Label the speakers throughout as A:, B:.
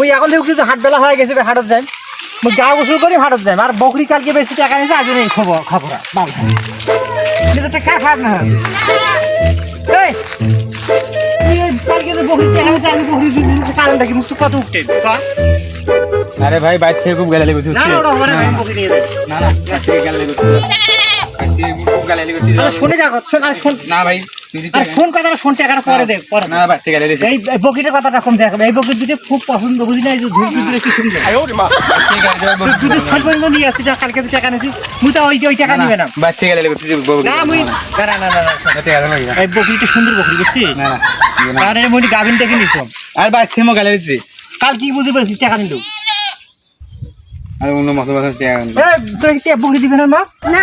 A: ওই এখন দেখছি কিন্তু হাট বেলা হয়ে গেছে হাটত যাই মো গা গোসল করি হাটত যাই আর বকরি কালকে বেশি টাকা নিয়েছে আজ নেই খবর খবর টাকা কালকে বকরি কত
B: আরে ভাই বাইর থেকে খুব গেলে না না না শুনে না ভাই
A: আর শোন কথাটা শোন টাকাটা হ্যাঁ। দেখ না ভাই ঠিক এই বকিটের কথাটা কম দেখ এই বকিট খুব পছন্দ বুঝি কালকে মুই তো ওই ওই টাকা নিবে না এই বকিটটা সুন্দর বকিট বুঝছিস না না আর এই মুই গাভিন থেকে নিছম
B: আর ভাই থেমো গেলে
A: কাল কি বুঝি পারছি টাকা নিলো
B: আর অন্য মাসে মাসে টাকা
A: না মা না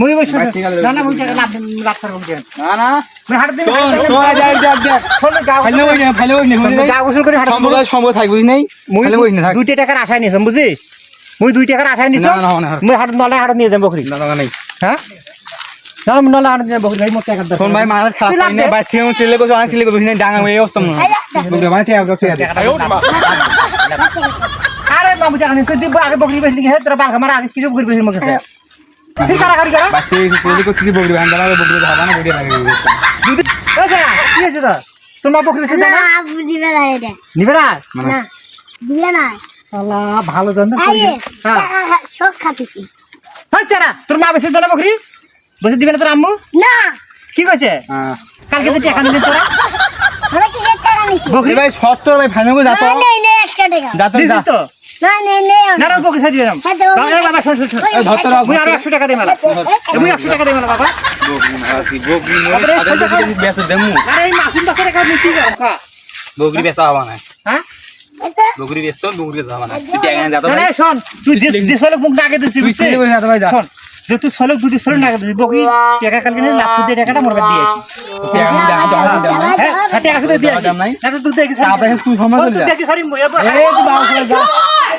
A: মুই বসে না না মুই টাকা লাভ লাভ না মুই হাড় দিন
B: তো যাই যাই যাই
A: ফলে গাও ফলে ওই গাও গোসল করে নাই মুই ফলে ওই থাক টাকার নিছম মুই টাকার নিছম না না মুই নলে হাড় নিয়ে যাম বকরি না না নাই হ্যাঁ আরে বাবু জানি দিব আগে বকরি বেশি হে তোরা বাঘ আমার আগে কিছু বকরি বেশি মগে মানে- ভালো হ্যাঁ। হ্যাঁ, তোর মা বসে জানা বকরি বসে দিবে না তোর আম্মু না কি কইছে হ্যাঁ। কালকে তো
B: বকরি ভাই 70 ভাই ফাইনাল করে
C: দাও না না না
A: না না পকেটে দিয়ে দাম বাবা বাবা শোন শোন ধরতে দাও মুই আর 100 টাকা দে মেলা মুই 100 টাকা দে মেলা বাবা
B: বগনি আসি বগনি মুই আদে যদি বেচে দেমু
A: আরে এই মাসুম দশ টাকা মুই কি কা
B: বগরি বেচা হবে না হ্যাঁ বগরি বেচছো বগরি বেচা হবে না
A: আচ্ছা। তুই টাকা না দাও না শোন তুই যে যে সলে মুখ না দিছিস তুই
B: চলে না ভাই
A: শোন যে তুই সলে দুই সলে না দিছিস বগরি টাকা কালকে না লাখ দিয়ে টাকাটা মোর কাছে দিয়েছি টাকা আমি দাম দাম দাম হ্যাঁ, হ্যাঁ টাকা শুধু দিয়েছি না তুই দেখিস
B: তারপরে তুই সময় চলে তুই
A: দেখিস সরি মুই এ তুই বাবা আচ্ছা, চলে যা আচ্ছা।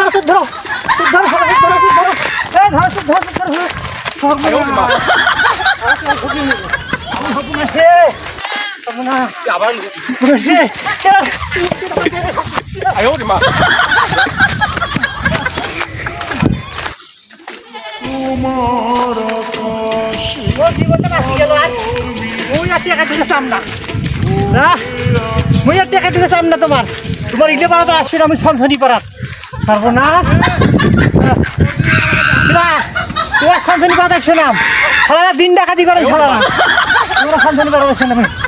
A: ধরো তোর ধরো তোর ধরো ধরো ধরো ধরো এই ধরো তোর ধরো তোর ধরো তোমার তোমার ইলে পাড়া আসছি আমি সনসনি পাড়া পারবো না শুনলাম দিন ডাকাতি করে শোনা শান্তি কথা শুনলাম